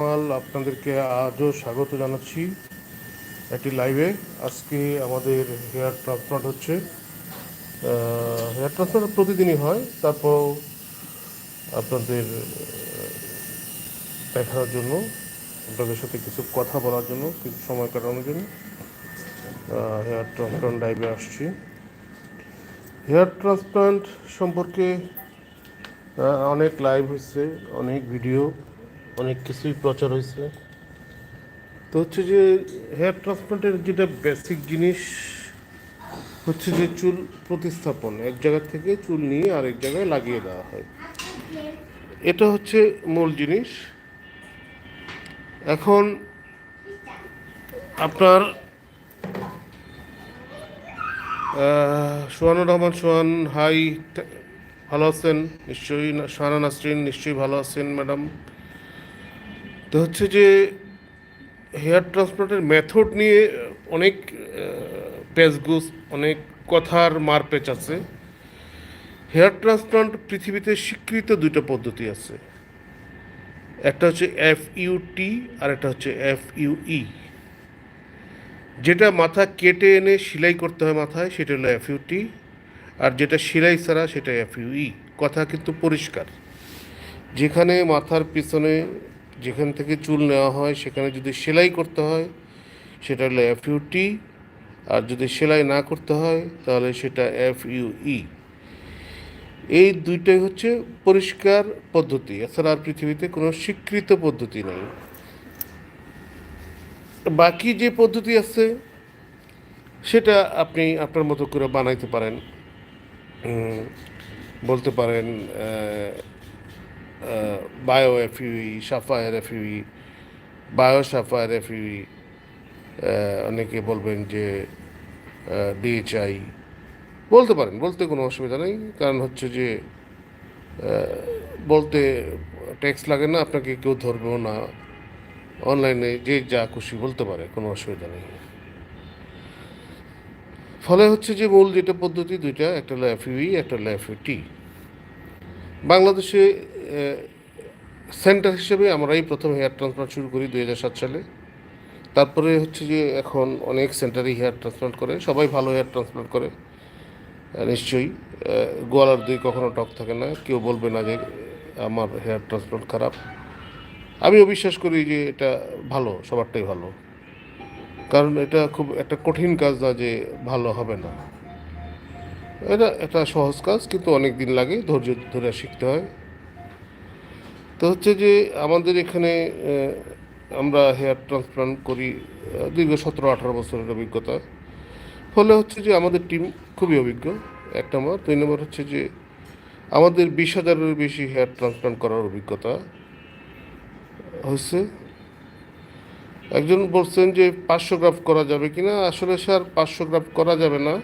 কামাল আপনাদেরকে আজও স্বাগত জানাচ্ছি একটি লাইভে আজকে আমাদের হেয়ার ট্রান্সপ্লান্ট হচ্ছে। হেয়ার ট্রান্সপ্লান্ট প্রতিদিনই হয়। তারপর আপনাদের দেখার জন্য, আপনাদের সাথে কিছু কথা বলার জন্য, কিছু সময় কাটানোর জন্য হেয়ার ট্রান্সপ্লান্ট লাইভে আসছি। হেয়ার ট্রান্সপ্লান্ট সম্পর্কে অনেক লাইভ হয়েছে, অনেক ভিডিও অনেক কিছুই প্রচার হয়েছে। তো হচ্ছে যে হেয়ার ট্রান্সপ্লান্টের যেটা বেসিক জিনিস, হচ্ছে যে চুল প্রতিস্থাপন। এক জায়গা থেকে চুল নিয়ে আরেক জায়গায় লাগিয়ে দেওয়া হয়। এটা হচ্ছে মূল জিনিস। এখন আপনার সোহানুর রহমান, সোহান হাই, ভালো আছেন? নিশ্চয়ই শাহানা নাসরিন, নিশ্চয়ই ভালো আছেন, ম্যাডাম? তো হচ্ছে যে হেয়ার ট্রান্সপ্লান্টের মেথড নিয়ে অনেক পেজগুস অনেক কথার মারপেচ আছে। হেয়ার ট্রান্সপ্লান্ট পৃথিবীতে স্বীকৃত দুটো পদ্ধতি আছে। একটা হচ্ছে এফ ইউটি আর একটা হচ্ছে এফ ইউই যেটা মাথা কেটে এনে সেলাই করতে হয় মাথায়, সেটা হলো এফ ইউটি আর যেটা সেলাই ছাড়া, সেটা এফ ইউই কথা কিন্তু পরিষ্কার। যেখানে মাথার পিছনে যেখান থেকে চুল নেওয়া হয়, সেখানে যদি সেলাই করতে হয়, সেটা হলো এফ ইউটি আর যদি সেলাই না করতে হয়, তাহলে সেটা এফ ইউই এই দুইটাই হচ্ছে পরিষ্কার পদ্ধতি। এছাড়া আর পৃথিবীতে কোনো স্বীকৃত পদ্ধতি নেই। বাকি যে পদ্ধতি আছে, সেটা আপনি আপনার মতো করে বানাইতে পারেন। বলতে পারেন bio FUE sapphire FUE bio sapphire FUE অনেকে বলবেন যে ডিএচআই বলতে পারেন, বলতে কোনো অসুবিধা নেই। কারণ হচ্ছে যে বলতে ট্যাক্স লাগে না, আপনাকে কেউ ধরবেও না। অনলাইনে যে যা খুশি বলতে পারে, কোনো অসুবিধা নেই। ফলে হচ্ছে যে মূল যেটা পদ্ধতি দুইটা, একটা হলো এফইউই একটা হলো এফইউটি বাংলাদেশে সেন্টার হিসেবে আমরাই প্রথম হেয়ার ট্রান্সপ্লান্ট শুরু করি দু হাজার সাত সালে। তারপরে হচ্ছে যে এখন অনেক সেন্টারই হেয়ার ট্রান্সপ্লান্ট করে, সবাই ভালো হেয়ার ট্রান্সপ্লান্ট করে নিশ্চয়ই। গোয়ালার দুই কখনো টক থাকে না, কেউ বলবে না যে আমার হেয়ার ট্রান্সপ্লান্ট খারাপ। আমিও বিশ্বাস করি যে এটা ভালো, সবারটাই ভালো। কারণ এটা খুব একটা কঠিন কাজ না যে ভালো হবে না। এটা একটা সহজ কাজ, কিন্তু অনেক দিন লাগে, ধৈর্য ধরে শিখতে হয়। তো হচ্ছে যে আমাদের এখানে আমরা হেয়ার ট্রান্সপ্লান্ট করি দীর্ঘ সতেরো, আঠারো বছরের অভিজ্ঞতা। ফলে হচ্ছে যে আমাদের টিম খুবই অভিজ্ঞ এক নম্বর। দুই নম্বর হচ্ছে যে আমাদের বিশ হাজারের বেশি হেয়ার ট্রান্সপ্লান্ট করার অভিজ্ঞতা হচ্ছে একজন বলছেন যে পাঁচশো গ্রাফ করা যাবে কিনা? আসলে স্যার পাঁচশো গ্রাফ করা যাবে না।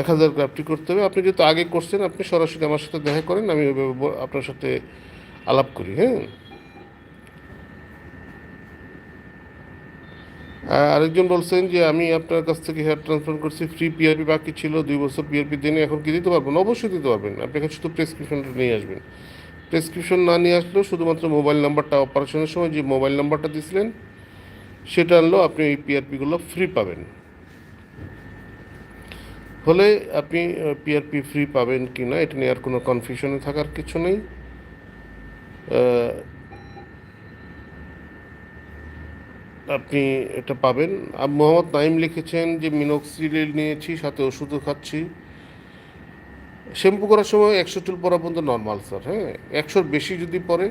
এক হাজার গ্রাফটি করতে হবে। আপনি যেহেতু আগে করছেন, আপনি সরাসরি আমার সাথে দেখা করেন, আমি ওইভাবে আপনার সাথে আলাপ করি হ্যাঁ? আরেকজন বলছেন যে, আমি আপনার কাছ থেকে হেয়ার ট্রান্সফার করছি ফ্রি পিআরপি বাকি ছিল, দুই বছর পিআরপি দিনে, এখন কি দিতে পারবেন? অবশ্যই দিতে পারবেন। আপনি এখন শুধু প্রেসক্রিপশনটা নিয়ে আসবেন। প্রেসক্রিপশন না নিয়ে আসলেও শুধুমাত্র মোবাইল নাম্বারটা অপারেশনের সময় যে মোবাইল নাম্বারটা দিয়েছিলেন সেটা আনলেও আপনি এই পিআরপিগুলো ফ্রি পাবেন। হলে আপনি পিআরপি ফ্রি পাবেন কি না এটা নিয়ে আর কোনো কনফিউশনে থাকার কিছু নেই। আপনি এটা পাবেন। আর মোহাম্মদ নাইম লিখেছেন যে মিনক্সিলিল নিয়েছি, সাথে ওষুধও খাচ্ছি। শ্যাম্পু করার সময় একশো চুল পরা পর্যন্ত নর্মাল স্যার হ্যাঁ? একশোর বেশি যদি পরে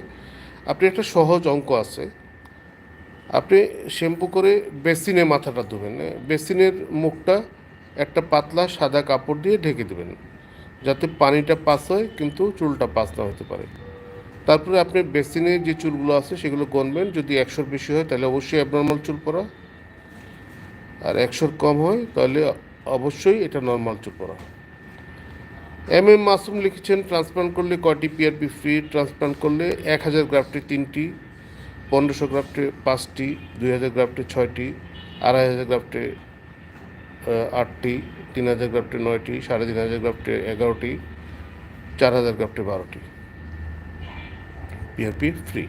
আপনি একটা সহজ অঙ্ক আছে। আপনি শ্যাম্পু করে বেসিনে মাথাটা ধুবেন হ্যাঁ? বেসিনের মুখটা একটা পাতলা সাদা কাপড় দিয়ে ঢেকে দেবেন, যাতে পানিটা পাস হয় কিন্তু চুলটা পাস না হতে পারে। তারপরে আপনি বেসিনে যে চুলগুলো আছে সেগুলো গনবেন, যদি একশোর বেশি হয় তাহলে অবশ্যই অ্যাবনর্মাল চুল পরা। আর একশোর কম হয় তাহলে অবশ্যই এটা নর্মাল চুল পরা। এম এম মাসুম লিখেছেন ট্রান্সপ্লান্ট করলে কয়টি পিআরপি ফ্রি ট্রান্সপ্লান্ট করলে এক হাজার গ্রাফটে তিনটি, পনেরোশো গ্রাফটে পাঁচটি, দুই হাজার গ্রাফটে ছয়টি, আড়াই হাজার গ্রাফটে আটটি, তিন হাজার গ্রাফটে নয়টি, সাড়ে তিন হাজার গ্রাফটে এগারোটি, চার হাজার গ্রাফটে বারোটি। পিআরপি ফ্রি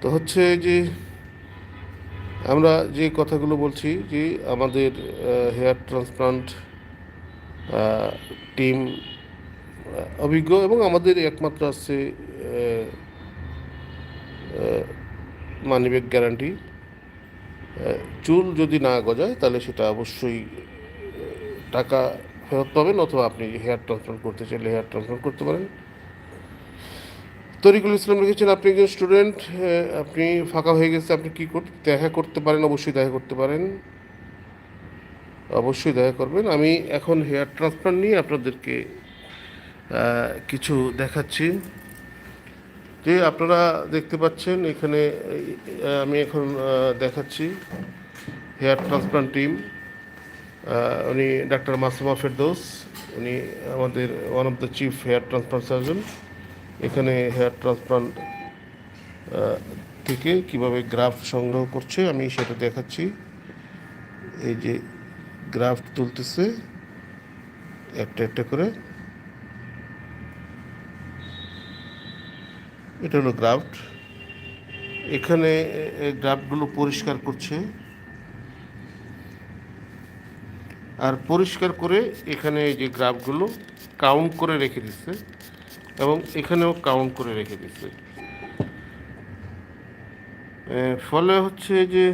তো হচ্ছে যে আমরা যে কথাগুলো বলছি যে আমাদের হেয়ার ট্রান্সপ্লান্ট টিম অভিজ্ঞ এবং আমাদের একমাত্র আছে মানিব্যাগ গ্যারান্টি। চুল যদি না গজায়, তাহলে সেটা অবশ্যই টাকা ফেরত পাবেন অথবা আপনি হেয়ার ট্রান্সপ্লান্ট করতে চাইলে হেয়ার ট্রান্সপ্লান্ট করতে পারেন। তরিকুল ইসলাম লিখেছেন, আপনি একজন স্টুডেন্ট আপনি ফাঁকা হয়ে গেছে, আপনি কী করতে, দেখা করতে পারেন? অবশ্যই দেখা করতে পারেন। অবশ্যই দেখা করবেন। আমি এখন হেয়ার ট্রান্সপ্লান্ট নিয়ে আপনাদেরকে কিছু দেখাচ্ছি। যে আপনারা দেখতে পাচ্ছেন, এখানে আমি এখন দেখাচ্ছি। হেয়ার ট্রান্সপ্লান্ট টিম উনি ডাক্তার মাসুমা ফেরদৌস উনি আমাদের one of the chief hair transplant surgeon. এখানে হেয়ার ট্রান্সপ্লান্ট থেকে কীভাবে গ্রাফট সংগ্রহ করছে আমি সেটা দেখাচ্ছি। এই যে গ্রাফট তুলতেছে, একটা একটা করে। এটা হলো গ্রাফট। এখানে গ্রাফটগুলো পরিষ্কার করছে। আর পরিষ্কার করে এখানে এই যে গ্রাফগুলো কাউন্ট করে রেখে দিচ্ছে এবং এখানেও কাউন্ট করে রেখে দিচ্ছে। ফলে হচ্ছে যে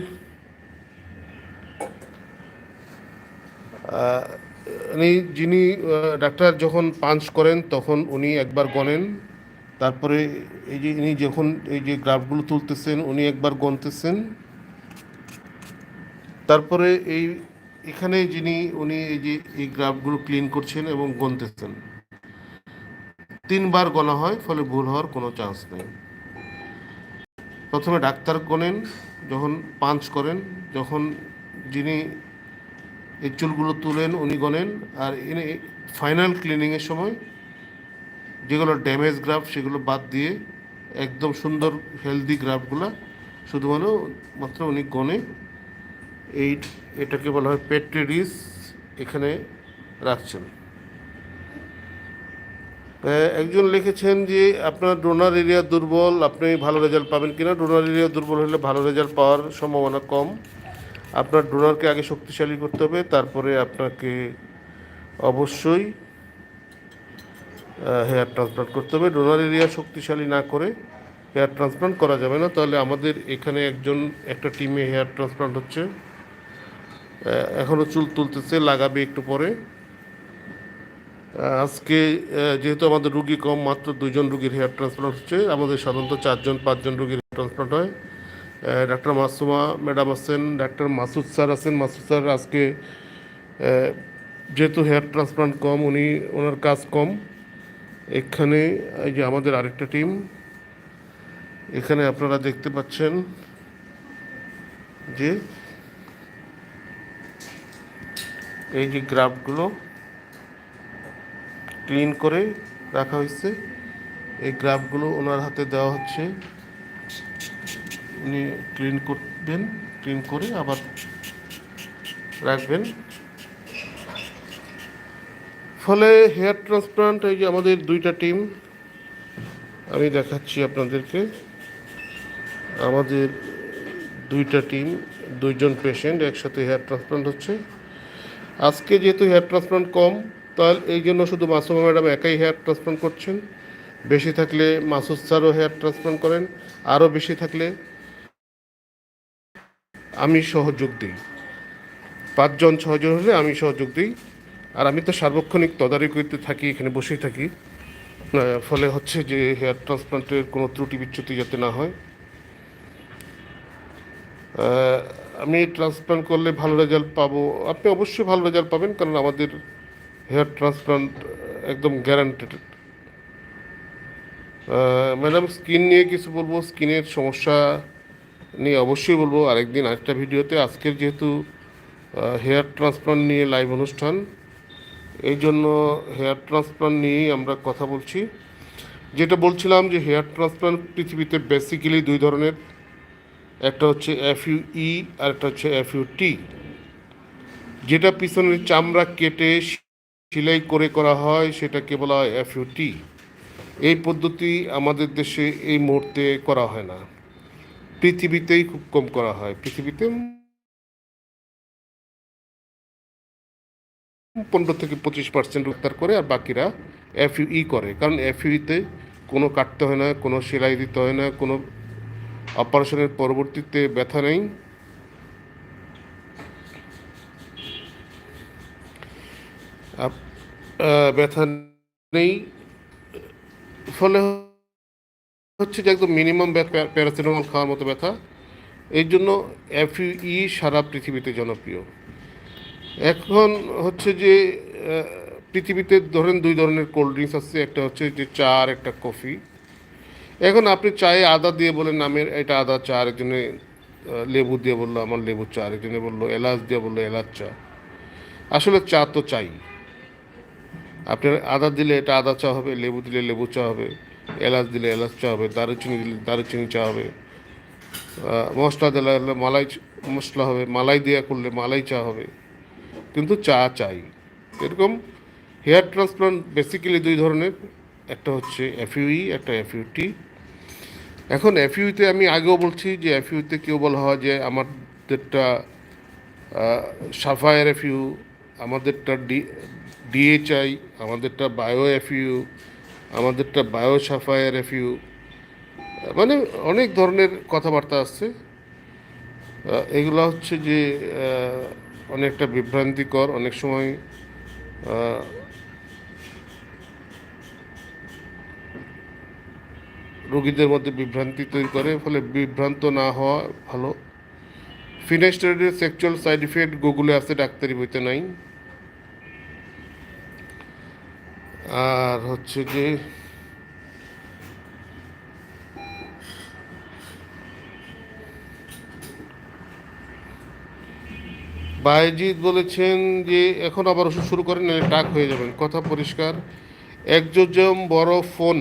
উনি যিনি ডাক্তার যখন পাঞ্চ করেন তখন উনি একবার গণেন, তারপরে এই যে ইনি যখন এই যে গ্রাফগুলো তুলতেছেন, উনি একবার গনতেছেন তারপরে এই এখানে যিনি, উনি এই যে, এই গ্রাফগুলো ক্লিন করছেন এবং গনতেছেন। তিনবার গণা হয়, ফলে ভুল হওয়ার কোনো চান্স নেই। প্রথমে ডাক্তার গণেন যখন পাঞ্চ করেন, যখন যিনি এই চুলগুলো তুলেন, উনি গণেন আর ইনি ফাইনাল ক্লিনিংয়ের সময় যেগুলো ড্যামেজ গ্রাফ সেগুলো বাদ দিয়ে একদম সুন্দর হেলদি গ্রাফগুলো শুধুমাত্র, মাত্র উনি গনে। এই এটাকে বলা হয় পেট্রিডিস, এখানে রাখছেন। একজন লিখেছেন যে আপনার ডোনার এরিয়া দুর্বল, আপনি ভালো রেজাল্ট পাবেন কিনা? ডোনার এরিয়া দুর্বল হলে ভালো রেজাল্ট পাওয়ার সম্ভাবনা কম। আপনার ডোনারকে আগে শক্তিশালী করতে হবে, তারপরে আপনাকে অবশ্যই হেয়ার ট্রান্সপ্লান্ট করতে হবে। ডোনার এরিয়া শক্তিশালী না করে হেয়ার ট্রান্সপ্লান্ট করা যাবে না। তাহলে আমাদের এখানে একজন, একটা টিমে হেয়ার ট্রান্সপ্লান্ট হচ্ছে। আহ, এখনও চুল তুলতেছে লাগাবে একটু পরে। আজকে যেহেতু আমাদের রুগী কম মাত্র দুইজন রুগীর হেয়ার ট্রান্সপ্লান্ট হচ্ছে। আমাদের সাধারণত চারজন পাঁচজন রুগীর হেয়ার ট্রান্সপ্লান্ট হয়। ডাক্তার মাসুমা ম্যাডাম আছেন ডাক্তার মাসুদ স্যার আছেন। মাসুদ স্যার আজকে যেহেতু হেয়ার ট্রান্সপ্লান্ট কম উনি ওনার কাজ কম। এখানে এই যে আমাদের আরেকটা টিম এখানে আপনারা দেখতে পাচ্ছেন যে এই যে গ্রাফগুলো ক্লিন করে রাখা হয়েছে, এই গ্রাফগুলো ওনার হাতে দেওয়া হচ্ছে। উনি ক্লিন করবেন, ক্লিন করে আবার রাখবেন। ফলে হেয়ার ট্রান্সপ্লান্ট, এই যে আমাদের দুইটা টিম, আমি দেখাচ্ছি আপনাদেরকে। আমাদের দুইটা টিম, দুইজন পেশেন্ট একসাথে হেয়ার ট্রান্সপ্লান্ট হচ্ছে। আজকে যেহেতু হেয়ার ট্রান্সপ্লান্ট কম, তাহলে এই জন্য শুধু মাসুমা ম্যাডাম একাই হেয়ার ট্রান্সপ্লান্ট করছেন। বেশি থাকলে মাসুদ স্যারও হেয়ার ট্রান্সপ্লান্ট করেন, আরও বেশি থাকলে আমি সহযোগ দিই। পাঁচজন ছজন হলে আমি সহযোগ দিই। আর আমি তো সার্বক্ষণিক তদারকিতে থাকি, এখানে বসেই থাকি। ফলে হচ্ছে যে হেয়ার ট্রান্সপ্লান্টের কোনো ত্রুটি বিচ্যুতি যাতে না হয়। আমি ট্রান্সপ্লান্ট করলে ভালো রেজাল্ট পাবো। আপনি অবশ্যই ভালো রেজাল্ট পাবেন, কারণ আমাদের হেয়ার ট্রান্সপ্লান্ট একদম গ্যারান্টেড ম্যাডাম স্কিন নিয়ে কিছু বলব? স্কিনের সমস্যা নিয়ে অবশ্যই বলব। আরেকদিন আরেকটা ভিডিওতে। আজকের যেহেতু হেয়ার ট্রান্সপ্লান্ট নিয়ে লাইভ অনুষ্ঠান, এই জন্য হেয়ার ট্রান্সপ্লান্ট নিয়েই আমরা কথা বলছি। যেটা বলছিলাম যে হেয়ার ট্রান্সপ্লান্ট পৃথিবীতে বেসিক্যালি দুই ধরনের। একটা হচ্ছে এফ ইউ ই আর একটা হচ্ছে এফ ইউ এফইউটি যেটা পিছনের চামড়া কেটে সেলাই করে করা হয়, সেটাকে বলা হয় এফ ইউ এফইউটি এই পদ্ধতি আমাদের দেশে এই মুহূর্তে করা হয় না। পৃথিবীতেই খুব কম করা হয়। পৃথিবীতে পনেরো থেকে পঁচিশ পার্সেন্ট উত্তর করে আর বাকিরা এফইউই করে। কারণ এফ এফইউতে কোনো কাটতে হয় না, কোনো সেলাই দিতে হয় না, কোনো অপারেশনের পরবর্তীতে ব্যথা নেই। ব্যথা নেই। ফলে হচ্ছে যে একদম মিনিমাম প্যারাসিটামল খাওয়ার মতো ব্যথা। এই জন্য এফইই সারা পৃথিবীতে জনপ্রিয়। এখন হচ্ছে যে পৃথিবীতে ধরেন দুই ধরনের কোল্ড ড্রিঙ্কস আছে। একটা হচ্ছে যে চা আর একটা কফি। এখন আপনি চায়ে আদা দিয়ে বলেন নামের এটা আদা চা আরেকজনে লেবু দিয়ে বলল, আমার লেবু চা আরেকজনে বলল, এলাচ দিয়ে বলল, এলাচ চা। আসলে চা তো চাই। আপনার আদা দিলে এটা আদা চা হবে, লেবু দিলে লেবু চা হবে, এলাচ দিলে এলাচ চা হবে, দারুচিনি দিলে দারুচিনি চা হবে মশলা দিলে মালাই মশলা হবে, মালাই দেওয়া করলে মালাই চা হবে। কিন্তু চা চাই। এরকম হেয়ার ট্রান্সপ্লান্ট বেসিক্যালি দুই ধরনের, একটা হচ্ছে এফইউই একটা এফইউটি এখন এফইউতে আমি আগেও বলছি যে এফইউতে কেউ বলা হয় যে আমাদেরটা সাফায়ার এফইউ আমাদেরটা ডি ডিএচআই আমাদেরটা বায়ো এফইউ আমাদেরটা বায়ো সাফায়ার এফইউ মানে অনেক ধরনের কথাবার্তা আসছে এগুলো হচ্ছে যে অনেকটা বিভ্রান্তিকর, অনেক সময় রোগীদের মধ্যে বিভ্রান্তি তৈরি করে, ফলে বিভ্রান্ত না হওয়া ভালো। ফিনাস্টারের সেক্সুয়াল সাইড ইফেক্ট গুগলে আছে, ডাক্তারি বইতে নাই। আর হচ্ছে যে বাইজিৎ বলেছেন যে, এখন আবার ওষুধ শুরু করেন টাক হয়ে যাবেন। কথা পরিষ্কার। একজোজম বড় ফোন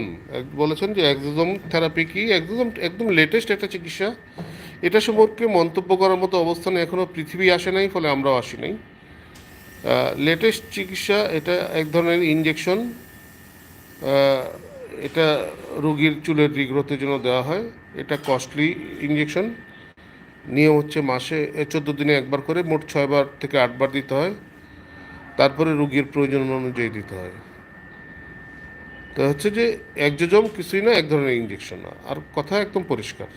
বলেছেন যে একজোজম থেরাপি কি? একদম একদম লেটেস্ট একটা চিকিৎসা। এটা সম্পর্কে মন্তব্য করার মতো অবস্থানে এখনও পৃথিবী আসে নাই, ফলে আমরাও আসি নাই। লেটেস্ট চিকিৎসা, এটা এক ধরনের ইনজেকশন এটা রোগীর চুলের রিগ্রোথের জন্য দেওয়া হয়। এটা কস্টলি ইনজেকশন নিয়ম হচ্ছে মাসে চোদ্দ দিনে একবার করে, মোট ছয়বার থেকে আটবার দিতে হয়। তারপরে রুগীর প্রয়োজন অনুযায়ী দিতে হয়। তো হচ্ছে যে একজোজম কিছুই না, এক ধরনের ইঞ্জেকশন না। আর কথা একদম পরিষ্কার।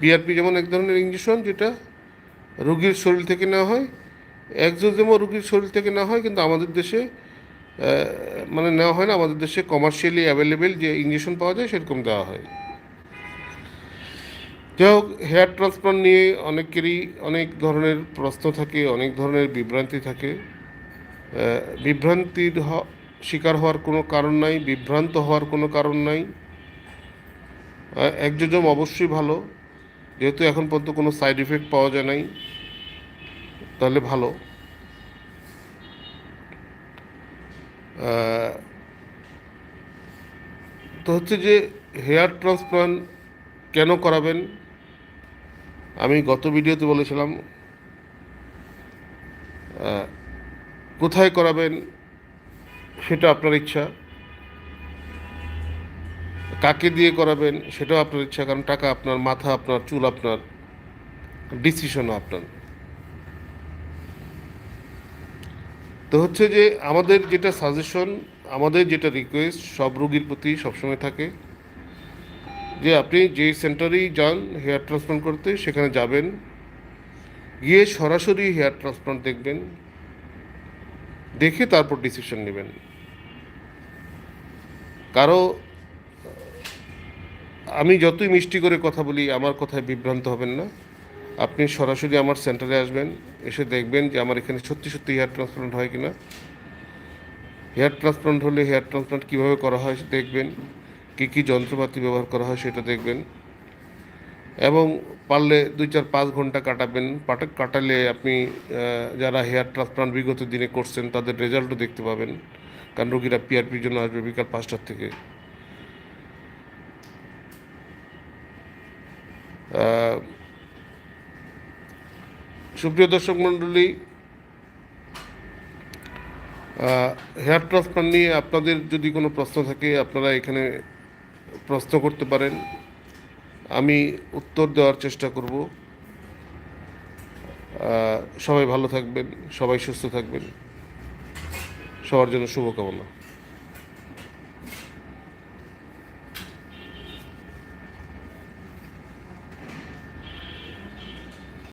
বিআরপি যেমন এক ধরনের ইঞ্জেকশন যেটা রুগীর শরীর থেকে নেওয়া হয় একজোজমও রুগীর শরীর থেকে নেওয়া হয়, কিন্তু আমাদের দেশে মানে নেওয়া হয় না, আমাদের দেশে কমার্শিয়ালি অ্যাভেলেবেল যে ইঞ্জেকশন পাওয়া যায় সেরকম দেওয়া হয়। যাই হোক হেয়ার ট্রান্সপ্লান্ট নিয়ে অনেকেরই অনেক ধরনের প্রশ্ন থাকে, অনেক ধরনের বিভ্রান্তি থাকে। বিভ্রান্তির শিকার হওয়ার কোনো কারণ নাই, বিভ্রান্ত হওয়ার কোনো কারণ নাই। একযোজম অবশ্যই ভালো, যেহেতু এখন পর্যন্ত কোনো সাইড ইফেক্ট পাওয়া যায় নাই, তাহলে ভালো। তো হচ্ছে যে হেয়ার ট্রান্সপ্লান্ট কেন করাবেন? আমি গত ভিডিওতে বলেছিলাম কোথায় করাবেন? সেটা আপনার ইচ্ছা। কাকে দিয়ে করাবেন সেটাও আপনার ইচ্ছা, কারণ টাকা আপনার, মাথা আপনার, চুল আপনার, ডিসিশনও আপনার। তো হচ্ছে যে আমাদের যেটা সাজেশন, আমাদের যেটা রিকোয়েস্ট, সব রোগীর প্রতি সবসময় থাকে যে আপনি যে সেন্টারেই যান হেয়ার ট্রান্সপ্লান্ট করতে, সেখানে যাবেন। গিয়ে সরাসরি হেয়ার ট্রান্সপ্লান্ট দেখবেন, দেখে তারপর ডিসিশন নেবেন। কারও, আমি যতই মিষ্টি করে কথা বলি, আমার কথায় বিভ্রান্ত হবেন না। আপনি সরাসরি আমার সেন্টারে আসবেন, এসে দেখবেন যে আমার এখানে সত্যি সত্যি হেয়ার ট্রান্সপ্লান্ট হয় কিনা। হেয়ার ট্রান্সপ্লান্ট হলে হেয়ার ট্রান্সপ্লান্ট কীভাবে করা হয় দেখবেন, কী কী যন্ত্রপাতি ব্যবহার করা হয় সেটা দেখবেন। এবং পারলে দুই চার পাঁচ ঘণ্টা কাটাবেন কাটালে আপনি যারা হেয়ার ট্রান্সপ্লান্ট বিগত দিনে করছেন, তাদের রেজাল্টও দেখতে পাবেন। কারণ রোগীরা পিআরপির জন্য আসবে বিকাল পাঁচটার থেকে। সুপ্রিয় দর্শক মণ্ডলী হেয়ার ট্রান্সপ্লান্ট নিয়ে আপনাদের যদি কোনো প্রশ্ন থাকে, আপনারা এখানে প্রশ্ন করতে পারেন। আমি উত্তর দেওয়ার চেষ্টা করব। সবাই ভালো থাকবেন, সবাই সুস্থ থাকবেন। সবার জন্য শুভকামনা।